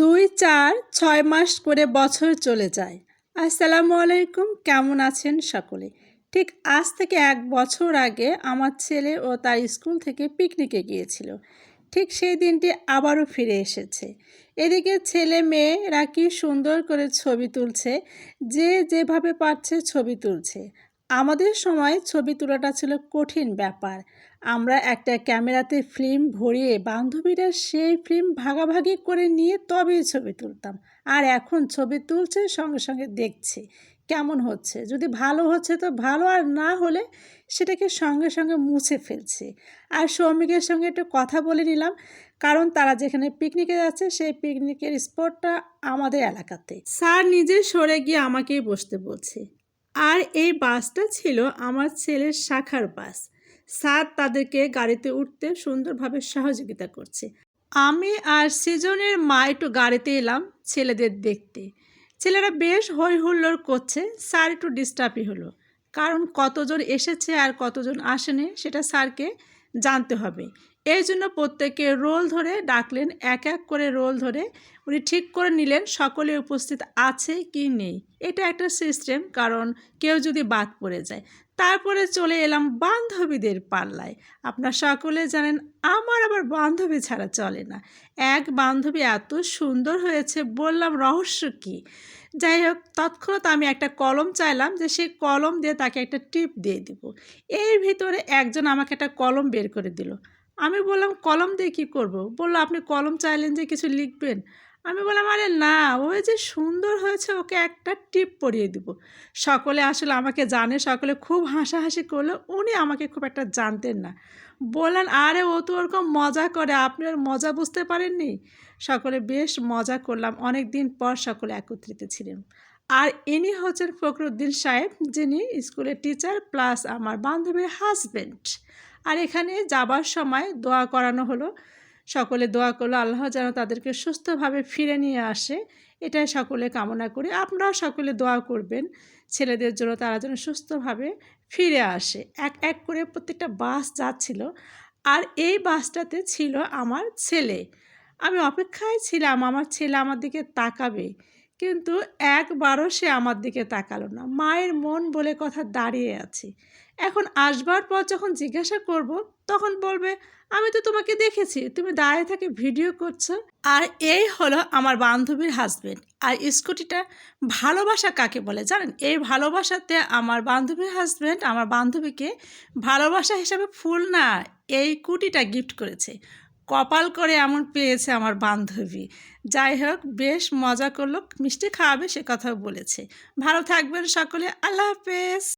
দুই, চার, ছয় মাস করে বছর চলে যায়। আসসালামু আলাইকুম, কেমন আছেন সকলে? ঠিক আজ থেকে এক বছর আগে আমার ছেলে ও তার স্কুল থেকে পিকনিকে গিয়েছিল। ঠিক সেই দিনটি আবারও ফিরে এসেছে। এদিকে ছেলে মেয়েরা কি সুন্দর করে ছবি তুলছে, যে যেভাবে পারছে ছবি তুলছে। আমাদের সময় ছবি তোলাটা ছিল কঠিন ব্যাপার। আমরা একটা ক্যামেরাতে ফিল্ম ভরিয়ে বান্ধবীরা সেই ফিল্ম ভাগাভাগি করে নিয়ে তবেই ছবি তুলতাম। আর এখন ছবি তুলছে, সঙ্গে সঙ্গে দেখছি। কেমন হচ্ছে? যদি ভালো হচ্ছে তো ভালো, আর না হলে সেটাকে সঙ্গে সঙ্গে মুছে ফেলছি। আর সৌমিকের সঙ্গে একটু কথা বলে নিলাম, কারণ তারা যেখানে পিকনিকে যাচ্ছে, সেই পিকনিকের স্পটটা আমাদের এলাকাতে। স্যার নিজে সরে গিয়ে আমাকেই বসতে বলছে। আর এই বাসটা ছিল আমার ছেলের শাখার বাস। স্যার তাদেরকে গাড়িতে উঠতে সুন্দরভাবে সহযোগিতা করছে। আমি আর সৃজনের মা একটু গাড়িতে এলাম ছেলেদের দেখতে। ছেলেরা বেশ হই হুল্লোড় করছে, স্যার একটু ডিস্টার্বই হলো। কারণ কতজন এসেছে আর কতজন আসেনি, সেটা স্যারকে জানতে হবে। এই জন্য প্রত্যেকে রোল ধরে ডাকলেন, এক এক করে রোল ধরে। উনি ঠিক করে নিলেন, সকলে উপস্থিত আছে কি নেই। এটা একটা সিস্টেম, কারণ কেউ যদি বাদ পড়ে যায়। তারপরে চলে এলাম বান্ধবীদের পাল্লায়। আপনার সকলে জানেন, আমার আবার বান্ধবী ছাড়া চলে না। এক বান্ধবী এত সুন্দর হয়েছে, বললাম, রহস্য কী? যাই হোক, তৎক্ষণাৎ আমি একটা কলম চাইলাম যে সেই কলম দিয়ে তাকে একটা টিপ দিয়ে দিব। এর ভিতরে একজন আমাকে একটা কলম বের করে দিল। আমি বললাম, কলম দিয়ে কী করব? বলল, আপনি কলম চাইলেন যে কিছু লিখবেন। আমি বললাম, আরে না ওই যে সুন্দর হয়েছে, ওকে একটা টিপ পরিয়ে দিব। সকলে আসলে আমাকে জানে, সকলে খুব হাসাহাসি করল, উনি আমাকে খুব একটা জানতেন না। বললেন, আরে, ও তো ওরকম মজা করে, আপনি ওর মজা বুঝতে পারেননি? সকলে বেশ মজা করলাম, অনেক দিন পর সকলে একত্রিত ছিলেন। আর ইনি হচ্ছেন ফখরুদ্দিন সাহেব, যিনি স্কুলের টিচার, প্লাস আমার বান্ধবীর হাজব্যান্ড আর এখানে যাবার সময় দোয়া করানো হলো। সকলে দোয়া করল, আল্লাহ যেন তাদেরকে সুস্থভাবে ফিরে নিয়ে আসে। এটাই সকলে কামনা করি। আপনারাও সকলে দোয়া করবেন, ছেলেদের জন্য তারা যেন সুস্থভাবে ফিরে আসে। এক এক করে প্রত্যেকটা বাস যাচ্ছিল। আর এই বাসটাতে ছিল আমার ছেলে। আমি অপেক্ষায় ছিলাম, আমার ছেলে আমার দিকে তাকাবে। কিন্তু একবারও সে আমার দিকে তাকালো না। মায়ের মন বলে কথা দাঁড়িয়ে আছে। এখন আসবার পর যখন জিজ্ঞাসা করব, তখন বলবে, আমি তো তোমাকে দেখেছি, তুমি দাঁড়িয়ে থাকে ভিডিও করছ। আর এই হলো আমার বান্ধবীর হাজবেন্ড আর স্কুটিটা ভালোবাসা কাকে বলে জানেন? এই ভালোবাসাতে আমার বান্ধবীর হাজব্যান্ড আমার বান্ধবীকে ভালোবাসা হিসাবে ফুল না, এই কুটিটা গিফট করেছে। কপাল করে এমন পেয়েছে আমার বান্ধবী। যাই হোক, বেশ মজা করল, মিষ্টি খাওয়াবে সে কথাও বলেছে। ভালো থাকবেন সকলে, আল্লাহ হাফেজ।